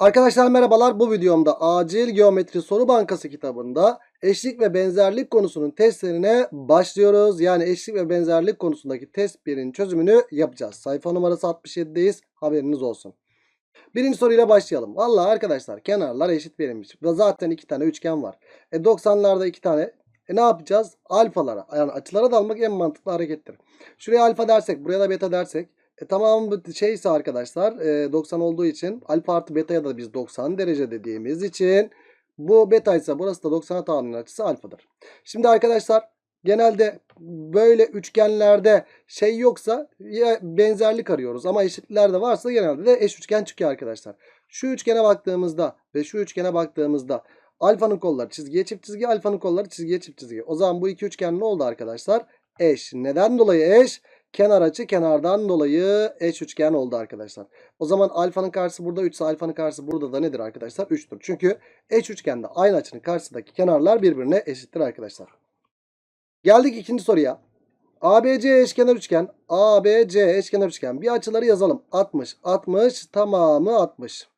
Arkadaşlar merhabalar. Bu videomda Acil Geometri Soru Bankası kitabında eşlik ve benzerlik konusunun testlerine başlıyoruz. Yani eşlik ve benzerlik konusundaki test 1'in çözümünü yapacağız. Sayfa numarası 67'deyiz. Haberiniz olsun. Birinci soruyla başlayalım. Valla arkadaşlar kenarlar eşit verilmiş. Ve zaten iki tane üçgen var. E 90'larda iki tane. E ne yapacağız? Alfalara yani açılara dalmak en mantıklı harekettir. Şuraya alfa dersek buraya da beta dersek e tamam şeyse arkadaşlar e, 90 olduğu için alfa artı beta'ya da biz 90 derece dediğimiz için bu beta ise burası da 90'a tamamlayan açısı alfadır. Şimdi arkadaşlar genelde böyle üçgenlerde şey yoksa ya benzerlik arıyoruz ama eşitlikler de varsa genelde de eş üçgen çıkıyor arkadaşlar. Şu üçgene baktığımızda ve şu üçgene baktığımızda alfanın kolları çizgiye çift çizgi alfanın kolları çizgiye çift çizgi. O zaman bu iki üçgen ne oldu arkadaşlar? Eş. Neden dolayı eş? Kenar açı kenardan dolayı eş üçgen oldu arkadaşlar. O zaman alfanın karşısı burada 3 ise alfanın karşısı burada da nedir arkadaşlar? 3'tür. Çünkü eş üçgende aynı açının karşısındaki kenarlar birbirine eşittir arkadaşlar. Geldik ikinci soruya. ABC eşkenar üçgen. ABC eşkenar üçgen. Bir açıları yazalım. 60, 60, tamamı 60.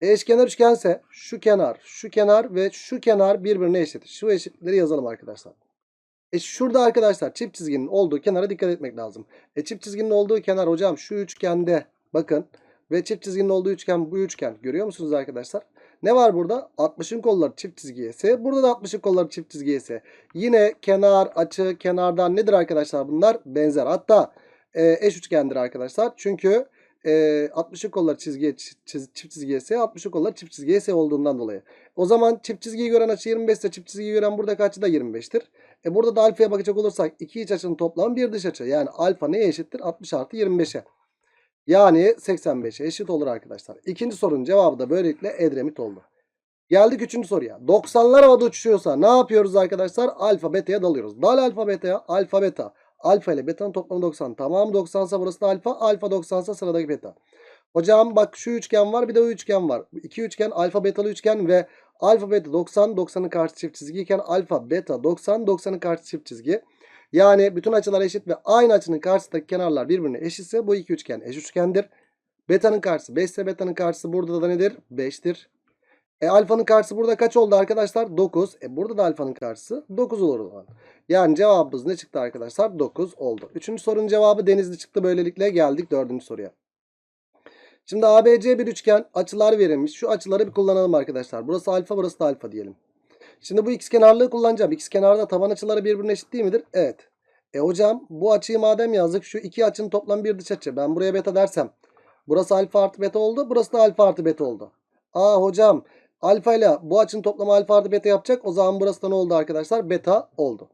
Eşkenar üçgense şu kenar, şu kenar ve şu kenar birbirine eşit. Şu eşitleri yazalım arkadaşlar. E şurada arkadaşlar çift çizginin olduğu kenara dikkat etmek lazım. E çift çizginin olduğu kenar hocam şu üçgende bakın ve çift çizginin olduğu üçgen bu üçgen. Görüyor musunuz arkadaşlar? Ne var burada? 60'ın kolları çift çizgiye ise burada da 60'ın kolları çift çizgiye ise yine kenar açı kenardan nedir arkadaşlar bunlar? Benzer. Hatta e, eş üçgendir arkadaşlar. Çünkü e, 60'ın kolları çizgiye çiz, çift çizgiye ise 60'ın kolları çift çizgiye ise olduğundan dolayı. O zaman çift çizgiyi gören açı 25 ise çift çizgiyi gören buradaki açı da 25'tir. E burada da alfaya bakacak olursak iki iç açının toplamı bir dış açı. Yani alfa neye eşittir? 60 artı 25'e. Yani 85'e eşit olur arkadaşlar. İkinci sorunun cevabı da böylelikle Edremit oldu. Geldik üçüncü soruya. 90'lar havada uçuşuyorsa ne yapıyoruz arkadaşlar? Alfa beta'ya dalıyoruz. Dal alfa beta'ya alfa beta. Alfa ile beta'nın toplamı 90. Tamam 90 ise burası da alfa. Alfa 90 ise sıradaki beta. Hocam bak şu üçgen var bir de o üçgen var. İki üçgen alfa betalı üçgen ve alfa beta 90 90'ın karşı çift çizgi iken alfa beta 90 90'ın karşı çift çizgi. Yani bütün açılar eşit ve aynı açının karşısındaki kenarlar birbirine eşitse bu iki üçgen eş üçgendir. Beta'nın karşısı 5 ise beta'nın karşısı burada da nedir? 5'tir. E alfanın karşısı burada kaç oldu arkadaşlar? 9. E burada da alfanın karşısı 9 olur o zaman. Yani cevabımız ne çıktı arkadaşlar? 9 oldu. Üçüncü sorunun cevabı denizli çıktı. Böylelikle geldik dördüncü soruya. Şimdi ABC bir üçgen açılar verilmiş. Şu açıları bir kullanalım arkadaşlar. Burası alfa burası da alfa diyelim. Şimdi bu x kenarlığı kullanacağım. X kenarda taban açıları birbirine eşit değil midir? Evet. E hocam bu açıyı madem yazdık şu iki açının toplamı bir dış açı. Ben buraya beta dersem. Burası alfa artı beta oldu. Burası da alfa artı beta oldu. Aa hocam alfa ile bu açının toplamı alfa artı beta yapacak. O zaman burası da ne oldu arkadaşlar? Beta oldu.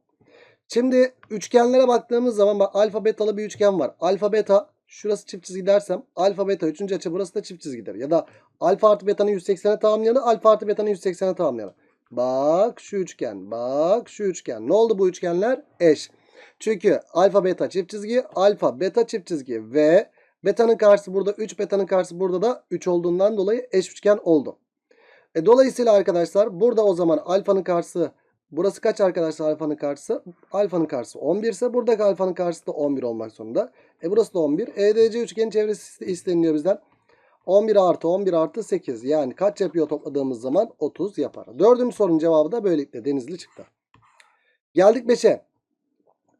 Şimdi üçgenlere baktığımız zaman bak alfa betalı bir üçgen var. Alfa beta şurası çift çizgi dersem alfa beta 3. açı burası da çift çizgidir. Ya da alfa artı betanın 180'e tamamlayanı alfa artı betanın 180'e tamamlayanı. Bak şu üçgen bak şu üçgen. Ne oldu bu üçgenler? Eş. Çünkü alfa beta çift çizgi alfa beta çift çizgi ve betanın karşısı burada 3 betanın karşısı burada da 3 olduğundan dolayı eş üçgen oldu. E, dolayısıyla arkadaşlar burada o zaman alfanın karşısı burası kaç arkadaşlar alfanın karşısı? Alfanın karşısı 11 ise buradaki alfanın karşısı da 11 olmak zorunda. E burası da 11. EDC üçgenin çevresi isteniliyor bizden. 11 artı 11 artı 8 yani kaç yapıyor topladığımız zaman 30 yapar. Dördüncü sorunun cevabı da böylelikle denizli çıktı. Geldik 5'e.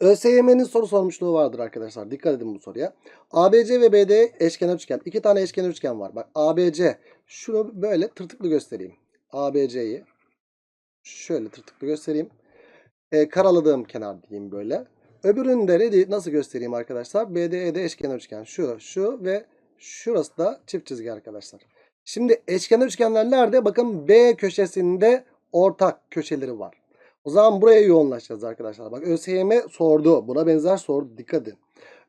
ÖSYM'nin soru sormuşluğu vardır arkadaşlar. Dikkat edin bu soruya. ABC ve BD eşkenar üçgen. İki tane eşkenar üçgen var. Bak ABC. Şunu böyle tırtıklı göstereyim. ABC'yi. Şöyle tırtıklı göstereyim. E, karaladığım kenar diyeyim böyle. Öbürünü de nasıl göstereyim arkadaşlar? BDE'de eşkenar üçgen. Şu, şu ve şurası da çift çizgi arkadaşlar. Şimdi eşkenar üçgenler nerede? Bakın B köşesinde ortak köşeleri var. O zaman buraya yoğunlaşacağız arkadaşlar. Bak ÖSYM sordu. Buna benzer sordu. Dikkat edin.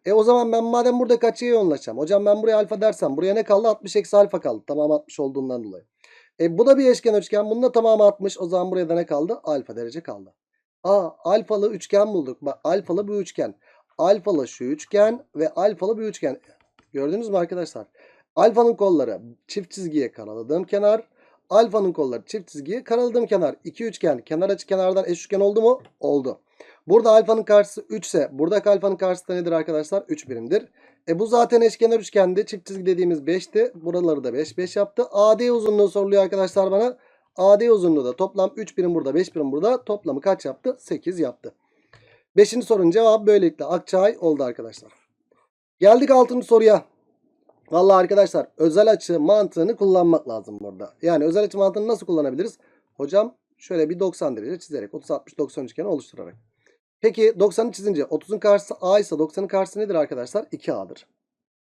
E o zaman ben madem burada kaçıya yoğunlaşacağım. Hocam ben buraya alfa dersem buraya ne kaldı? 60 eksi alfa kaldı. Tamam 60 olduğundan dolayı. E bu da bir eşkenar üçgen. Bunun da tamamı 60. O zaman buraya da ne kaldı? Alfa derece kaldı. Aa alfalı üçgen bulduk. Bak alfalı bir üçgen. Alfalı şu üçgen ve alfalı bir üçgen. Gördünüz mü arkadaşlar? Alfanın kolları çift çizgiye karaladığım kenar. Alfanın kolları çift çizgiye karaladığım kenar. İki üçgen kenar açı kenardan eş üçgen oldu mu? Oldu. Burada alfanın karşısı 3 ise buradaki alfanın karşısı nedir arkadaşlar? 3 birimdir. E bu zaten eşkenar üçgendi. Çift çizgi dediğimiz 5'ti. Buraları da 5 5 yaptı. AD uzunluğu soruluyor arkadaşlar bana. AD uzunluğu da toplam 3 birim burada 5 birim burada. Toplamı kaç yaptı? 8 yaptı. 5. sorunun cevabı böylelikle Akçay oldu arkadaşlar. Geldik 6. soruya. Vallahi arkadaşlar özel açı mantığını kullanmak lazım burada. Yani özel açı mantığını nasıl kullanabiliriz? Hocam şöyle bir 90 derece çizerek 30 60 90 üçgeni oluşturarak. Peki 90'ı çizince 30'un karşısı A ise 90'ın karşısı nedir arkadaşlar? 2A'dır.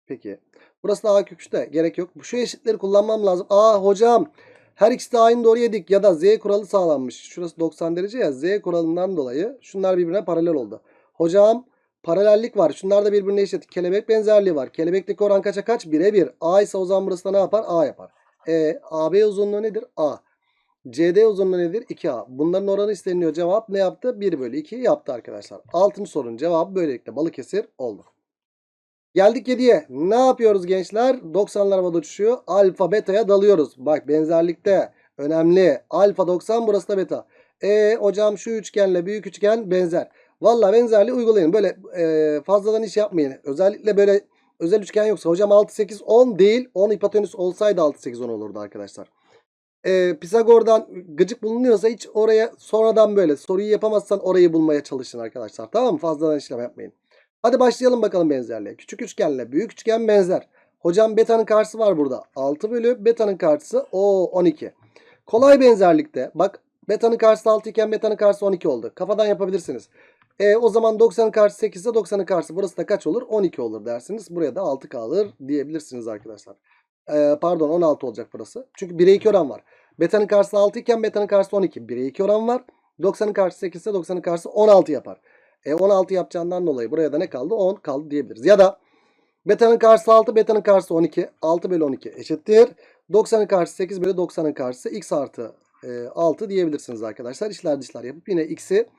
Peki. Burası da A kök 3'te. Gerek yok. Şu eşitleri kullanmam lazım. Aa hocam her ikisi de aynı doğru yedik ya da Z kuralı sağlanmış. Şurası 90 derece ya Z kuralından dolayı şunlar birbirine paralel oldu. Hocam paralellik var. Şunlar da birbirine eşit. Kelebek benzerliği var. Kelebekteki oran kaça kaç? 1'e 1. A ise o zaman burası da ne yapar? A yapar. E AB uzunluğu nedir? A. CD uzunluğu nedir? 2A. Bunların oranı isteniyor. Cevap ne yaptı? 1 bölü 2 yaptı arkadaşlar. 6. sorunun cevabı böylelikle Balıkesir oldu. Geldik 7'ye. Ne yapıyoruz gençler? 90'lar havada uçuşuyor. Alfa beta'ya dalıyoruz. Bak benzerlikte önemli. Alfa 90 burası da beta. E hocam şu üçgenle büyük üçgen benzer. Valla benzerliği uygulayın. Böyle e, fazladan iş yapmayın. Özellikle böyle özel üçgen yoksa hocam 6 8 10 değil. 10 hipotenüs olsaydı 6 8 10 olurdu arkadaşlar. E, Pisagor'dan gıcık bulunuyorsa hiç oraya sonradan böyle soruyu yapamazsan orayı bulmaya çalışın arkadaşlar. Tamam mı? Fazladan işlem yapmayın. Hadi başlayalım bakalım benzerliğe. Küçük üçgenle büyük üçgen benzer. Hocam beta'nın karşısı var burada. 6 bölü beta'nın karşısı o 12. Kolay benzerlikte bak beta'nın karşısı 6 iken beta'nın karşısı 12 oldu. Kafadan yapabilirsiniz. E, o zaman 90'ın karşısı 8 ise 90'ın karşısı burası da kaç olur? 12 olur dersiniz. Buraya da 6 kalır diyebilirsiniz arkadaşlar. E, pardon 16 olacak burası. Çünkü 1'e 2 oran var. Beta'nın karşısı 6 iken beta'nın karşısı 12. 1'e 2 oran var. 90'ın karşısı 8 ise 90'ın karşısı 16 yapar. E 16 yapacağından dolayı buraya da ne kaldı? 10 kaldı diyebiliriz. Ya da beta'nın karşısı 6, beta'nın karşısı 12. 6 bölü 12 eşittir. 90'ın karşısı 8 bölü 90'ın karşısı x artı e, 6 diyebilirsiniz arkadaşlar. İşler dışlar yapıp yine x'i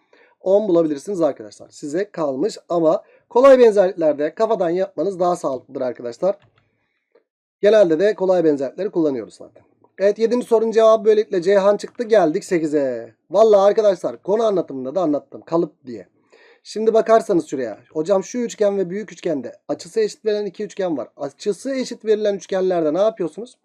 10 bulabilirsiniz arkadaşlar. Size kalmış ama kolay benzerliklerde kafadan yapmanız daha sağlıklıdır arkadaşlar. Genelde de kolay benzerlikleri kullanıyoruz zaten. Evet 7. sorunun cevabı böylelikle Ceyhan çıktı geldik 8'e. Vallahi arkadaşlar konu anlatımında da anlattım kalıp diye. Şimdi bakarsanız şuraya. Hocam şu üçgen ve büyük üçgende açısı eşit verilen iki üçgen var. Açısı eşit verilen üçgenlerde ne yapıyorsunuz?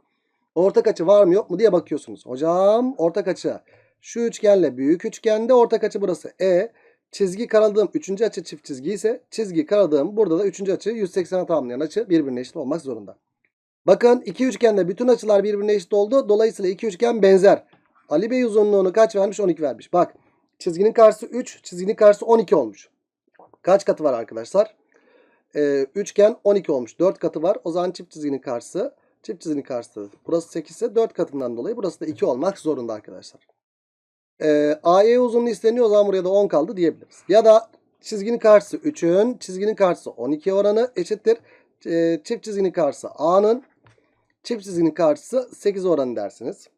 Ortak açı var mı yok mu diye bakıyorsunuz. Hocam ortak açı. Şu üçgenle büyük üçgende ortak açı burası. E çizgi karaladığım üçüncü açı çift çizgi ise çizgi karaladığım burada da üçüncü açı 180'e tamamlayan açı birbirine eşit olmak zorunda. Bakın iki üçgende bütün açılar birbirine eşit oldu. Dolayısıyla iki üçgen benzer. Ali Bey uzunluğunu kaç vermiş? 12 vermiş. Bak çizginin karşısı 3, çizginin karşısı 12 olmuş. Kaç katı var arkadaşlar? Ee, üçgen 12 olmuş. 4 katı var. O zaman çift çizginin karşısı, çift çizginin karşısı. Burası 8 ise 4 katından dolayı burası da 2 olmak zorunda arkadaşlar. Ee, AE uzunluğu isteniyor. O zaman buraya da 10 kaldı diyebiliriz. Ya da çizginin karşısı 3'ün, çizginin karşısı 12 oranı eşittir. Ee, çift çizginin karşısı A'nın, çift çizginin karşısı 8 oranı dersiniz.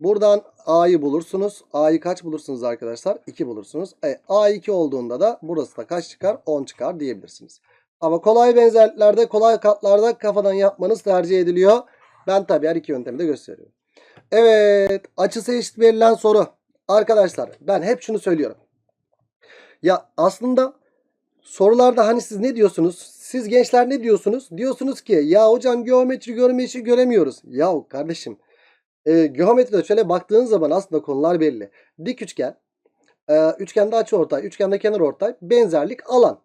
Buradan A'yı bulursunuz. A'yı kaç bulursunuz arkadaşlar? 2 bulursunuz. E, A 2 olduğunda da burası da kaç çıkar? 10 çıkar diyebilirsiniz. Ama kolay benzerliklerde, kolay katlarda kafadan yapmanız tercih ediliyor. Ben tabii her iki yöntemi de gösteriyorum. Evet. Açısı eşit verilen soru. Arkadaşlar ben hep şunu söylüyorum. Ya aslında sorularda hani siz ne diyorsunuz? Siz gençler ne diyorsunuz? Diyorsunuz ki ya hocam geometri görme işi göremiyoruz. Ya kardeşim e, geometride şöyle baktığın zaman aslında konular belli. Dik üçgen, e, üçgende açı ortay, üçgende kenar ortay, benzerlik alan.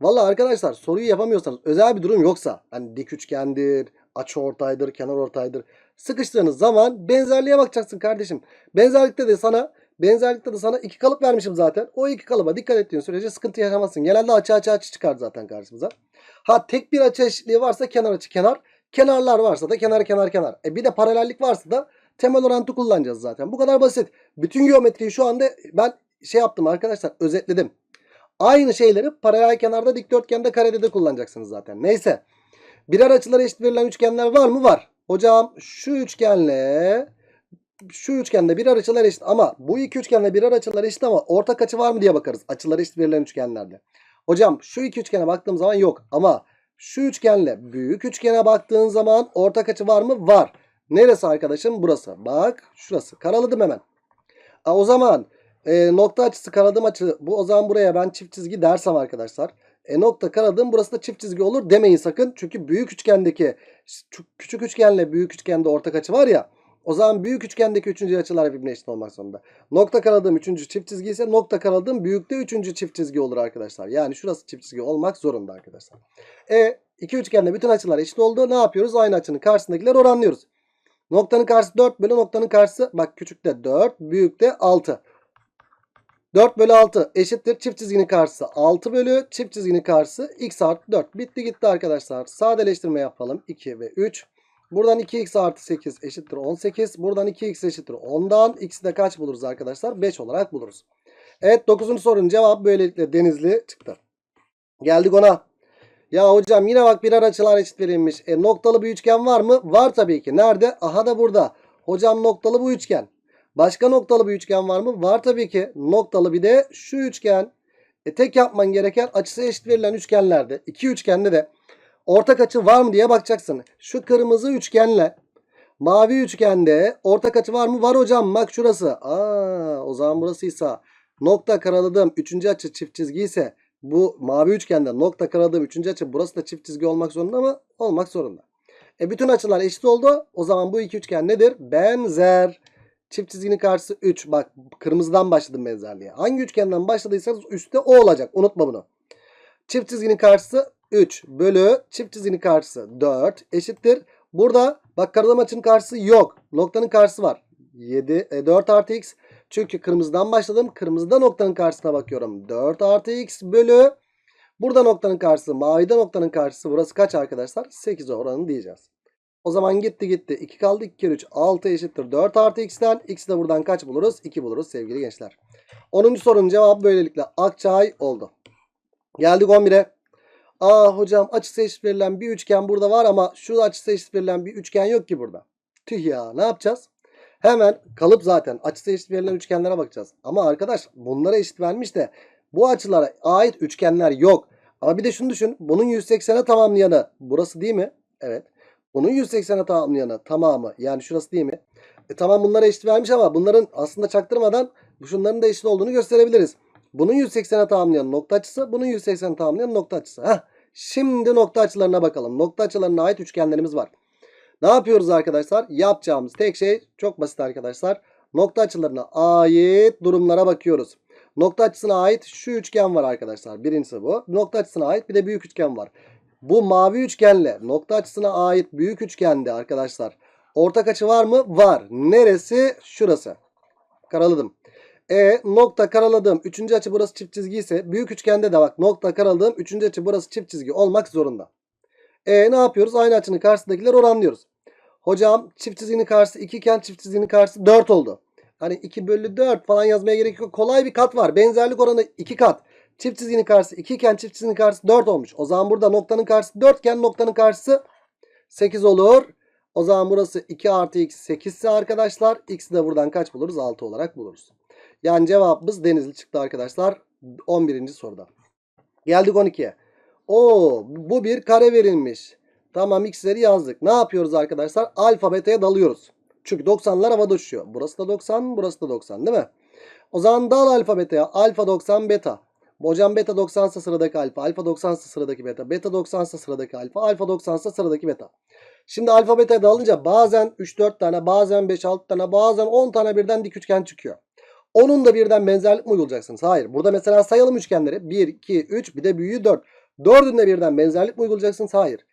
Valla arkadaşlar soruyu yapamıyorsanız özel bir durum yoksa hani dik üçgendir, açı ortaydır, kenar ortaydır. Sıkıştığınız zaman benzerliğe bakacaksın kardeşim. Benzerlikte de sana benzerlikte de sana iki kalıp vermişim zaten. O iki kalıba dikkat ettiğin sürece sıkıntı yaşamazsın. Genelde açı açı açı çıkar zaten karşımıza. Ha tek bir açı eşitliği varsa kenar açı kenar. Kenarlar varsa da kenar kenar kenar. E bir de paralellik varsa da temel orantı kullanacağız zaten. Bu kadar basit. Bütün geometriyi şu anda ben şey yaptım arkadaşlar özetledim. Aynı şeyleri paralel kenarda dikdörtgende karede de kullanacaksınız zaten. Neyse. Birer açıları eşit verilen üçgenler var mı? Var. Hocam şu üçgenle şu üçgende birer açılar eşit ama bu iki üçgenle birer açılar eşit ama ortak açı var mı diye bakarız. Açıları eşit verilen üçgenlerde. Hocam şu iki üçgene baktığım zaman yok ama şu üçgenle büyük üçgene baktığın zaman ortak açı var mı? Var. Neresi arkadaşım? Burası. Bak şurası. Karaladım hemen. A, o zaman E, nokta açısı karadığım açı bu o zaman buraya ben çift çizgi dersem arkadaşlar. E nokta karadığım burası da çift çizgi olur demeyin sakın. Çünkü büyük üçgendeki küçük üçgenle büyük üçgende ortak açı var ya. O zaman büyük üçgendeki üçüncü açılar birbirine eşit olmak zorunda. Nokta karadığım üçüncü çift çizgi ise nokta karadığım büyükte üçüncü çift çizgi olur arkadaşlar. Yani şurası çift çizgi olmak zorunda arkadaşlar. E iki üçgende bütün açılar eşit oldu. Ne yapıyoruz? Aynı açının karşısındakiler oranlıyoruz. Noktanın karşısı 4 bölü noktanın karşısı bak küçükte 4 büyükte 6. 4 bölü 6 eşittir. Çift çizginin karşısı 6 bölü çift çizginin karşısı x artı 4. Bitti gitti arkadaşlar. Sadeleştirme yapalım. 2 ve 3. Buradan 2x artı 8 eşittir 18. Buradan 2x eşittir 10'dan. X'i de kaç buluruz arkadaşlar? 5 olarak buluruz. Evet 9. sorunun cevabı böylelikle denizli çıktı. Geldik ona. Ya hocam yine bak birer açılar eşit verilmiş. E, noktalı bir üçgen var mı? Var tabii ki. Nerede? Aha da burada. Hocam noktalı bu üçgen. Başka noktalı bir üçgen var mı? Var tabii ki. Noktalı bir de şu üçgen. E, tek yapman gereken açısı eşit verilen üçgenlerde. iki üçgende de ortak açı var mı diye bakacaksın. Şu kırmızı üçgenle mavi üçgende ortak açı var mı? Var hocam. Bak şurası. Aa, o zaman burasıysa nokta karaladığım üçüncü açı çift çizgi ise bu mavi üçgende nokta karaladığım üçüncü açı burası da çift çizgi olmak zorunda mı? Olmak zorunda. E bütün açılar eşit oldu. O zaman bu iki üçgen nedir? Benzer. Çift çizginin karşısı 3. Bak kırmızıdan başladım benzerliğe. Hangi üçgenden başladıysanız üstte o olacak. Unutma bunu. Çift çizginin karşısı 3 bölü çift çizginin karşısı 4 eşittir. Burada bak karalama açının karşısı yok. Noktanın karşısı var. 7, e, 4 artı x. Çünkü kırmızıdan başladım. Kırmızıda noktanın karşısına bakıyorum. 4 artı x bölü. Burada noktanın karşısı. Mavide noktanın karşısı. Burası kaç arkadaşlar? 8 oranı diyeceğiz. O zaman gitti gitti. 2 kaldı. 2 kere 3. 6 eşittir. 4 artı x'ten. X'i de buradan kaç buluruz? 2 buluruz sevgili gençler. 10. sorunun cevabı böylelikle Akçay oldu. Geldik 11'e. Aa hocam açısı eşit verilen bir üçgen burada var ama şu açısı eşit verilen bir üçgen yok ki burada. Tüh ya ne yapacağız? Hemen kalıp zaten açısı eşit verilen üçgenlere bakacağız. Ama arkadaş bunlara eşit vermiş de bu açılara ait üçgenler yok. Ama bir de şunu düşün. Bunun 180'e tamamlayanı burası değil mi? Evet. Bunun 180'e tamamlayanı tamamı yani şurası değil mi? E tamam bunlara eşit vermiş ama bunların aslında çaktırmadan şunların da eşit olduğunu gösterebiliriz. Bunun 180'e tamamlayan nokta açısı, bunun 180'e tamamlayan nokta açısı. Heh. Şimdi nokta açılarına bakalım. Nokta açılarına ait üçgenlerimiz var. Ne yapıyoruz arkadaşlar? Yapacağımız tek şey çok basit arkadaşlar. Nokta açılarına ait durumlara bakıyoruz. Nokta açısına ait şu üçgen var arkadaşlar. Birincisi bu. Nokta açısına ait bir de büyük üçgen var. Bu mavi üçgenle nokta açısına ait büyük üçgende arkadaşlar. Ortak açı var mı? Var. Neresi? Şurası. Karaladım. E nokta karaladığım üçüncü açı burası çift çizgi ise büyük üçgende de bak nokta karaladığım üçüncü açı burası çift çizgi olmak zorunda. E ne yapıyoruz? Aynı açının karşısındakiler oranlıyoruz. Hocam çift çizginin karşısı 2 iken çift çizginin karşısı 4 oldu. Hani 2 bölü 4 falan yazmaya gerek yok. Kolay bir kat var. Benzerlik oranı 2 kat. Çift çizginin karşısı 2 iken çift çizginin karşısı 4 olmuş. O zaman burada noktanın karşısı 4 iken noktanın karşısı 8 olur. O zaman burası 2 artı x 8 ise arkadaşlar. X'i de buradan kaç buluruz? 6 olarak buluruz. Yani cevabımız Denizli çıktı arkadaşlar. 11. soruda. Geldik 12'ye. Oo, bu bir kare verilmiş. Tamam x'leri yazdık. Ne yapıyoruz arkadaşlar? Alfa beta'ya dalıyoruz. Çünkü 90'lar havada uçuyor. Burası da 90, burası da 90 değil mi? O zaman dal alfa beta'ya. Alfa 90 beta. Hocam beta 90 ise sıradaki alfa. Alfa 90 ise sıradaki beta. Beta 90 ise sıradaki alfa. Alfa 90 ise sıradaki beta. Şimdi alfa beta'ya dalınca bazen 3-4 tane, bazen 5-6 tane, bazen 10 tane birden dik üçgen çıkıyor. Onun da birden benzerlik mi uygulayacaksınız? Hayır. Burada mesela sayalım üçgenleri. 1, 2, 3 bir de büyüğü 4. Dördünde birden benzerlik mi uygulayacaksınız? Hayır.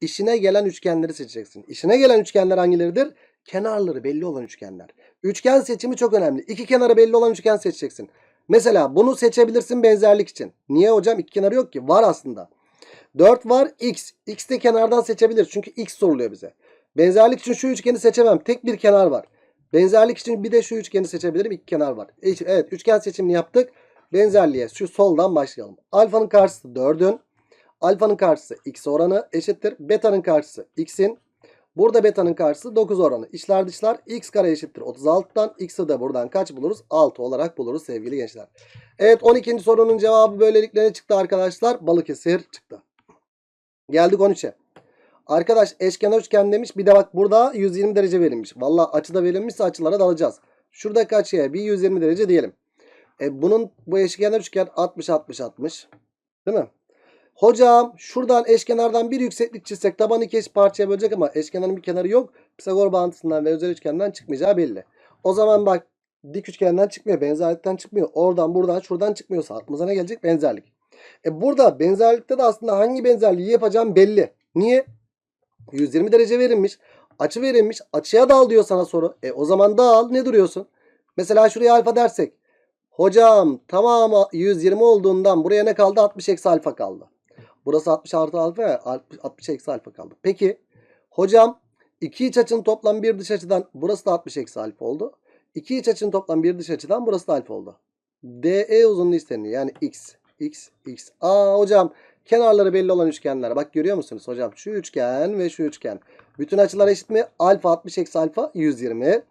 İşine gelen üçgenleri seçeceksin. İşine gelen üçgenler hangileridir? Kenarları belli olan üçgenler. Üçgen seçimi çok önemli. İki kenarı belli olan üçgen seçeceksin. Mesela bunu seçebilirsin benzerlik için. Niye hocam? İki kenarı yok ki. Var aslında. 4 var x. X de kenardan seçebilir. Çünkü x soruluyor bize. Benzerlik için şu üçgeni seçemem. Tek bir kenar var. Benzerlik için bir de şu üçgeni seçebilirim. İki kenar var. Evet üçgen seçimini yaptık. Benzerliğe şu soldan başlayalım. Alfanın karşısı 4'ün. Alfanın karşısı x oranı eşittir. Beta'nın karşısı x'in. Burada beta'nın karşısı 9 oranı. İçler dışlar x kare eşittir 36'dan. X'i de buradan kaç buluruz? 6 olarak buluruz sevgili gençler. Evet 12. sorunun cevabı böylelikle çıktı arkadaşlar? Balıkesir çıktı. Geldik 13'e. Arkadaş eşkenar üçgen demiş. Bir de bak burada 120 derece verilmiş. Valla açıda verilmişse açılara dalacağız. Şuradaki açıya bir 120 derece diyelim. E bunun bu eşkenar üçgen 60 60 60. Değil mi? Hocam şuradan eşkenardan bir yükseklik çizsek tabanı iki eşit parçaya bölecek ama eşkenarın bir kenarı yok. Pisagor bağıntısından ve özel üçgenden çıkmayacağı belli. O zaman bak dik üçgenden çıkmıyor. Benzerlikten çıkmıyor. Oradan buradan şuradan çıkmıyorsa aklımıza ne gelecek? Benzerlik. E burada benzerlikte de aslında hangi benzerliği yapacağım belli. Niye? 120 derece verilmiş. Açı verilmiş. Açıya dal diyor sana soru. E o zaman dal. Ne duruyorsun? Mesela şuraya alfa dersek. Hocam tamamı 120 olduğundan buraya ne kaldı? 60 eksi alfa kaldı. Burası 60 artı alfa ya. 60 60 eksi alfa kaldı. Peki hocam iki iç açının toplam bir dış açıdan burası da 60 eksi alfa oldu. İki iç açının toplam bir dış açıdan burası da alfa oldu. DE uzunluğu isteniyor. Yani x, x, x. Aa hocam kenarları belli olan üçgenler. Bak görüyor musunuz hocam? Şu üçgen ve şu üçgen. Bütün açılar eşit mi? Alfa 60 eksi alfa 120.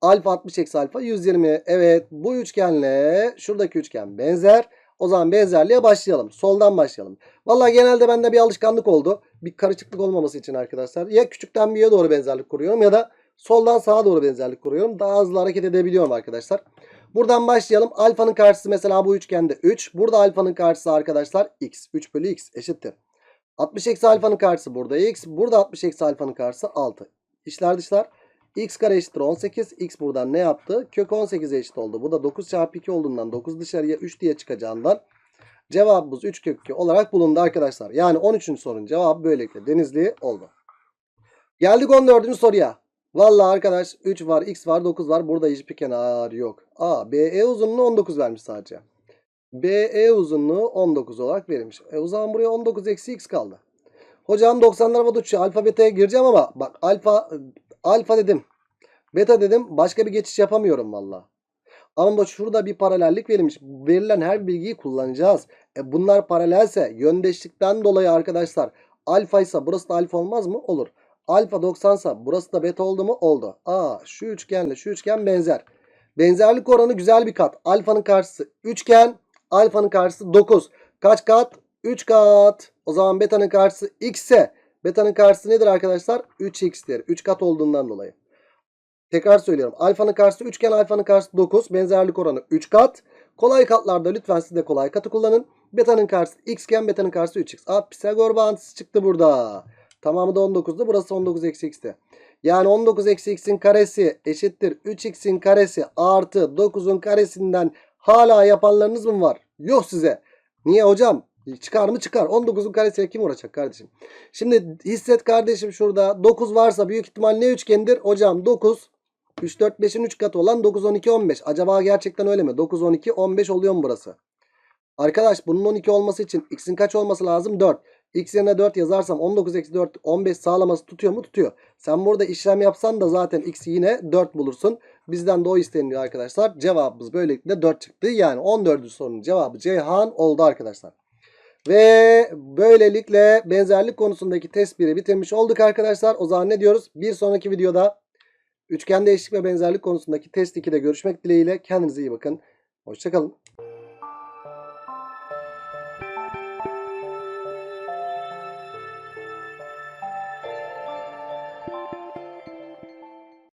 Alfa 60 eksi alfa 120. Evet bu üçgenle şuradaki üçgen benzer. O zaman benzerliğe başlayalım. Soldan başlayalım. Vallahi genelde bende bir alışkanlık oldu. Bir karışıklık olmaması için arkadaşlar. Ya küçükten büyüğe doğru benzerlik kuruyorum ya da soldan sağa doğru benzerlik kuruyorum. Daha hızlı hareket edebiliyorum arkadaşlar. Buradan başlayalım. Alfanın karşısı mesela bu üçgende 3. Burada alfanın karşısı arkadaşlar x. 3 bölü x eşittir. 60 eksi alfanın karşısı burada x. Burada 60 eksi alfanın karşısı 6. İşler dışlar. x kare eşittir 18. x buradan ne yaptı? Kök 18'e eşit oldu. Bu da 9 çarpı 2 olduğundan 9 dışarıya 3 diye çıkacağından cevabımız 3 kök 2 olarak bulundu arkadaşlar. Yani 13. sorunun cevabı böylelikle Denizli oldu. Geldik 14. soruya. Vallahi arkadaş 3 var, x var, 9 var. Burada hiçbir kenar yok. A, BE uzunluğu 19 vermiş sadece. BE uzunluğu 19 olarak verilmiş. E o zaman buraya 19 eksi x kaldı. Hocam 90'lar bana uçuyor. Alfa beta'ya gireceğim ama bak alfa alfa dedim. Beta dedim. Başka bir geçiş yapamıyorum valla. Ama bak şurada bir paralellik verilmiş. Verilen her bilgiyi kullanacağız. E bunlar paralelse yöndeşlikten dolayı arkadaşlar alfa ise burası da alfa olmaz mı? Olur. Alfa 90 ise burası da beta oldu mu? Oldu. Aa şu üçgenle şu üçgen benzer. Benzerlik oranı güzel bir kat. Alfanın karşısı üçgen. Alfanın karşısı 9. Kaç kat? 3 kat. O zaman beta'nın karşısı x ise beta'nın karşısı nedir arkadaşlar? 3x'tir. 3 kat olduğundan dolayı. Tekrar söylüyorum. Alfanın karşısı üçgen, alfanın karşısı 9. Benzerlik oranı 3 kat. Kolay katlarda lütfen siz de kolay katı kullanın. Beta'nın karşısı x iken beta'nın karşısı 3x. Aa Pisagor bağıntısı çıktı burada. Tamamı da 19'du. Burası 19 eksi x'ti. Yani 19 eksi x'in karesi eşittir 3x'in karesi artı 9'un karesinden hala yapanlarınız mı var? Yok size. Niye hocam? Çıkar mı çıkar. 19'un karesiyle kim uğraşacak kardeşim? Şimdi hisset kardeşim şurada 9 varsa büyük ihtimal ne üçgendir? Hocam 9 3 4 5'in 3 katı olan 9 12 15. Acaba gerçekten öyle mi? 9 12 15 oluyor mu burası? Arkadaş bunun 12 olması için x'in kaç olması lazım? 4. X yerine 4 yazarsam 19 eksi 4 15 sağlaması tutuyor mu? Tutuyor. Sen burada işlem yapsan da zaten x'i yine 4 bulursun. Bizden de o isteniliyor arkadaşlar. Cevabımız böylelikle 4 çıktı. Yani 14. sorunun cevabı Ceyhan oldu arkadaşlar. Ve böylelikle benzerlik konusundaki test 1'i bitirmiş olduk arkadaşlar. O zaman ne diyoruz? Bir sonraki videoda üçgende eşlik ve benzerlik konusundaki test 2'de görüşmek dileğiyle. Kendinize iyi bakın. Hoşçakalın.